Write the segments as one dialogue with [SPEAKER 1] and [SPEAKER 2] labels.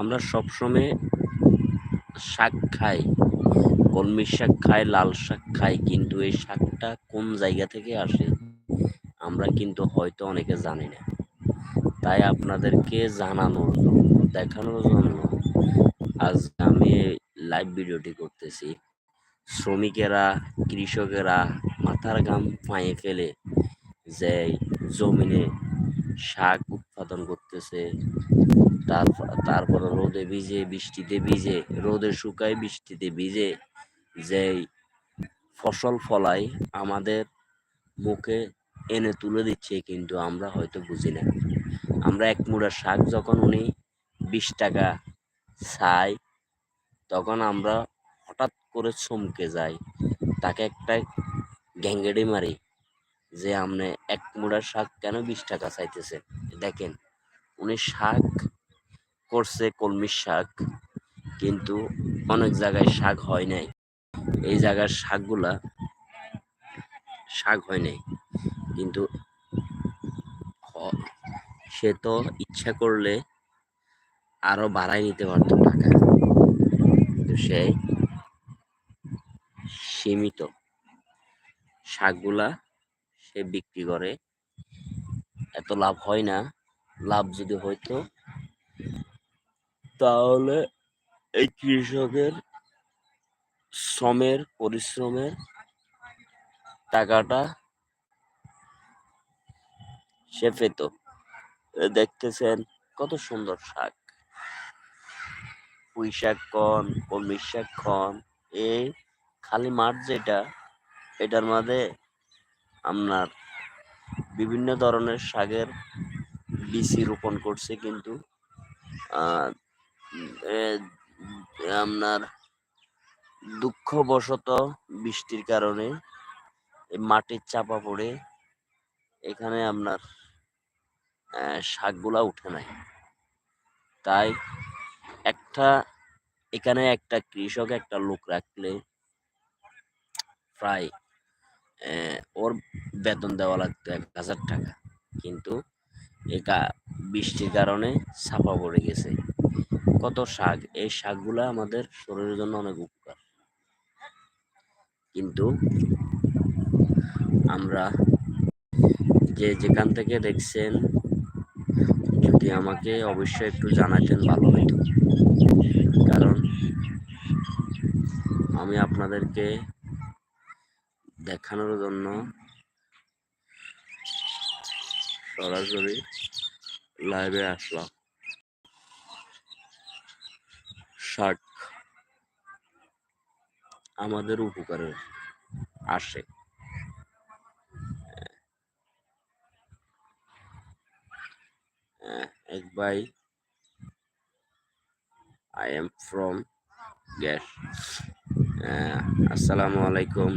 [SPEAKER 1] আমরা সবসময় শাক খাই, কলমি শাক খাই, লাল শাক খাই, কিন্তু এই শাকটা কোন জায়গা থেকে আসে আমরা কিন্তু হয়তো অনেকে জানি না। তাই আপনাদেরকে জানানোর জন্য, দেখানোর জন্য আজ আমি লাইভ ভিডিওটি করতেছি। শ্রমিকেরা, কৃষকেরা মাথার ঘাম পায়ে ফেলে যে জমিনে শাক উৎপাদন করতেছে। তারপর রোদে ভিজে, বৃষ্টিতে ভিজে, রোদে শুকায়, বৃষ্টিতে ভিজে যে ফসল ফলাই আমাদের মুখে এনে তুলে দিচ্ছে কিন্তু আমরা হয়তো বুঝি না। আমরা এক মুড়া শাক যখন উনি বিশ টাকা চাই তখন আমরা হঠাৎ করে চমকে যাই, তাকে একটা গ্যাঙ্গেডি মারি। যে আপনি এক মুড়া শাক কেন বিশ টাকা চাইতেছে? দেখেন, উনি শাক করছে কলমির শাক, কিন্তু অনেক জায়গায় শাক হয় নাই। এই জায়গার শাকগুলা শাক হয় নাই। কিন্তু সে তো ইচ্ছা করলে আরও বাড়াই নিতে পারতো টাকা। কিন্তু সে সীমিত। শাকগুলা সে বিক্রি করে। এত লাভ হয় না। লাভ যদি হইতো, তাহলে এই কৃষকের শ্রমের, পরিশ্রমের টাকাটা সে পেত। দেখতেছেন কত সুন্দর শাক। পুঁই শাক কন কলমি শাক কন, এই খালি মাঠ যেটা, এটার মধ্যে আপনার বিভিন্ন ধরনের শাকের বীজই রোপণ করছে কিন্তু আপনার দুঃখবশত বৃষ্টির কারণে মাটির চাপা পড়ে এখানে আপনার শাকগুলা উঠে নাই। তাই একটা, এখানে একটা কৃষক, একটা লোক রাখলে প্রায় ওর বেতন দেওয়া লাগতো এক হাজার টাকা। কিন্তু এটা বৃষ্টির কারণে ছাপা পড়ে গেছে। কত শাক? এই শাকগুলা আমাদের শরীরের জন্য অনেক উপকার। কিন্তু আমরা যে যেখান থেকে দেখছেন, যদি আমাকে অবশ্যই একটু জানাতেন ভালো হইতো। কারণ আমি আপনাদেরকে দেখানোর জন্য সরাসরি লাইভে আসলাম। শাক আমাদের উপকারে আসে। এক ভাই আই এম ফ্রম গ্যাস আসসালামু আলাইকুম।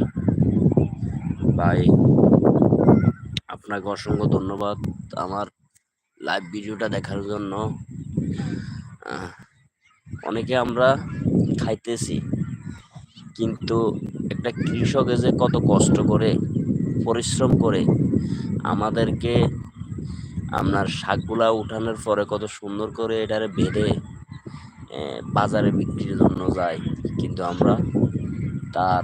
[SPEAKER 1] ভাই, আপনাকে অসংখ্য ধন্যবাদ আমার লাইভ ভিডিওটা দেখার জন্য। অনেকে আমরা খাইতেছি, কিন্তু একটা কৃষকে যে কত কষ্ট করে, পরিশ্রম করে আমাদেরকে আপনার শাকগুলা উঠানোর পরে কত সুন্দর করে এটারে বেঁধে বাজারে বিক্রির জন্য যায়। কিন্তু আমরা তার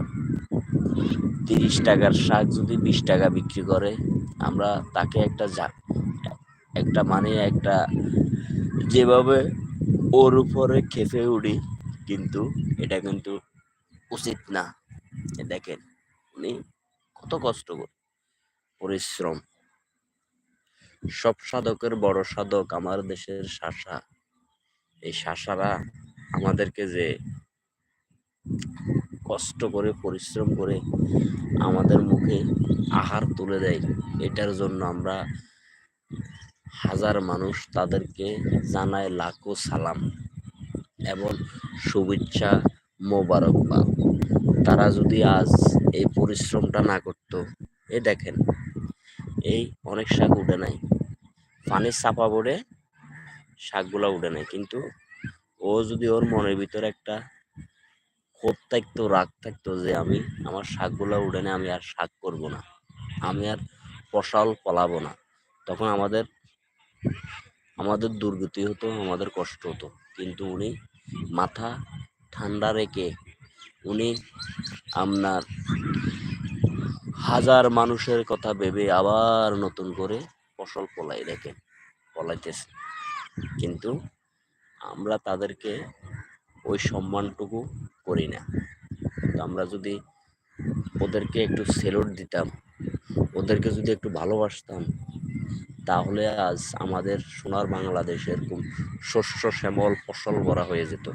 [SPEAKER 1] তিরিশ টাকার শাক যদি বিশ টাকা বিক্রি করে, আমরা তাকে একটা একটা মানে একটা যেভাবে ওর উপরে খেপে উঠি কিন্তু এটা কিন্তু উচিত না। দেখেন, উনি কত কষ্ট করে, পরিশ্রম। সব সাধকের বড় সাধক আমার দেশের শাসা। এই শাসারা আমাদেরকে যে কষ্ট করে, পরিশ্রম করে আমাদের মুখে আহার তুলে দেয়। এটার জন্য আমরা হাজার মানুষ তাদেরকে জানায় লাখো সালাম এবং শুভেচ্ছা মোবারকবাদ। তারা যদি আজ এই পরিশ্রমটা না করতো, এ দেখেন, এই অনেক শাক উঠে নাই। পানির চাপা পড়ে শাকগুলা উঠে নাই। কিন্তু ও যদি ওর মনের ভিতরে একটা ক্ষোভ রাগ থাকতো যে আমি আমার শাকগুলো উঠে নেই আমি আর শাক করব না। আমি আর ফসল ফলাবো না। তখন আমাদের আমাদের দুর্গতি হতো, আমাদের কষ্ট হতো। কিন্তু উনি মাথা ঠান্ডা রেখে, উনি আপনার হাজার মানুষের কথা ভেবে আবার নতুন করে ফসল ফলাই রেখে ফলাইতেছে। কিন্তু আমরা তাদেরকে ওই সম্মানটুকু করি না। তো আমরা যদি ওদেরকে একটু সেলুট দিতাম, ওদেরকে যদি একটু ভালোবাসতাম, তাহলে আজ আমাদের সোনার বাংলাদেশ এরকম শস্য শ্যামল ফসল ভরা হয়ে যেত।